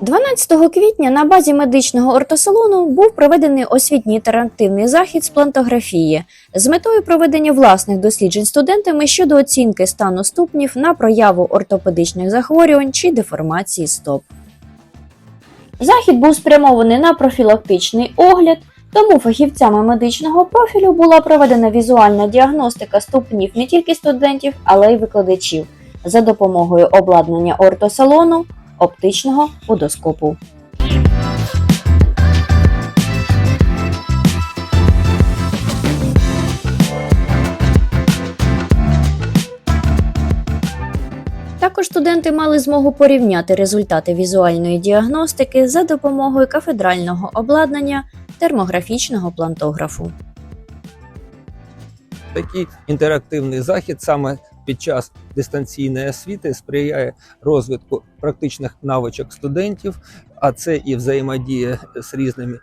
12 квітня на базі медичного ортосалону був проведений освітній інтерактивний захід з плантографії з метою проведення власних досліджень студентами щодо оцінки стану ступнів на прояву ортопедичних захворювань чи деформації стоп. Захід був спрямований на профілактичний огляд, тому фахівцями медичного профілю була проведена візуальна діагностика ступнів не тільки студентів, але й викладачів за допомогою обладнання ортосалону, оптичного подоскопу. Також студенти мали змогу порівняти результати візуальної діагностики за допомогою кафедрального обладнання термографічного плантографу. Такий інтерактивний захід саме під час дистанційної освіти сприяє розвитку практичних навичок студентів, а це і взаємодія з різними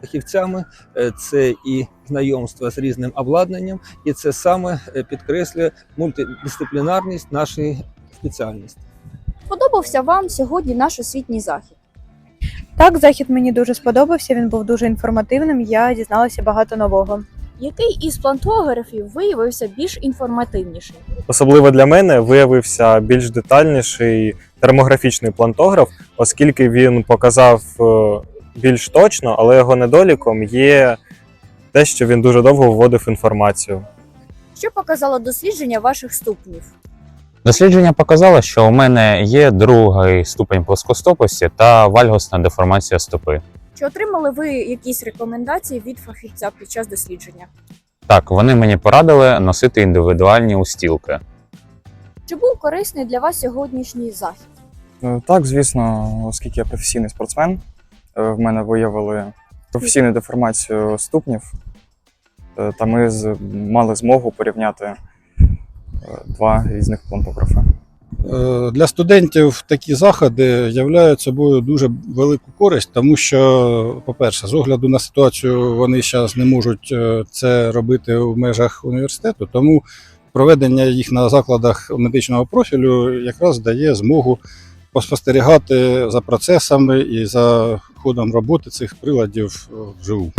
фахівцями, е, це і знайомство з різним обладнанням, і це саме е, підкреслює мультидисциплінарність нашої спеціальності. Подобався вам сьогодні наш освітній захід? Так, захід мені дуже сподобався. Він був дуже інформативним. Я дізналася багато нового. Який із плантографів виявився більш інформативнішим? Особливо для мене виявився більш детальніший термографічний плантограф, оскільки він показав е, більш точно, але його недоліком є те, що він дуже довго вводив інформацію. Що показало дослідження ваших ступнів? Дослідження показало, що у мене є другий ступень плоскостопості та вальгосна деформація стопи. Чи отримали ви якісь рекомендації від фахівця під час дослідження? Так, вони мені порадили носити індивідуальні устілки. Чи був корисний для вас сьогоднішній захід? Е, Так, звісно, оскільки я професійний спортсмен, е, в мене виявили професійну деформацію ступнів, е, та ми мали змогу порівняти два різних плантографи. Е, Для студентів такі заходи являють собою дуже велику користь, тому що, по-перше, з огляду на ситуацію вони зараз не можуть е, це робити в межах університету, тому проведення їх на закладах медичного профілю якраз дає змогу поспостерігати за процесами і за ходом роботи цих приладів вживу.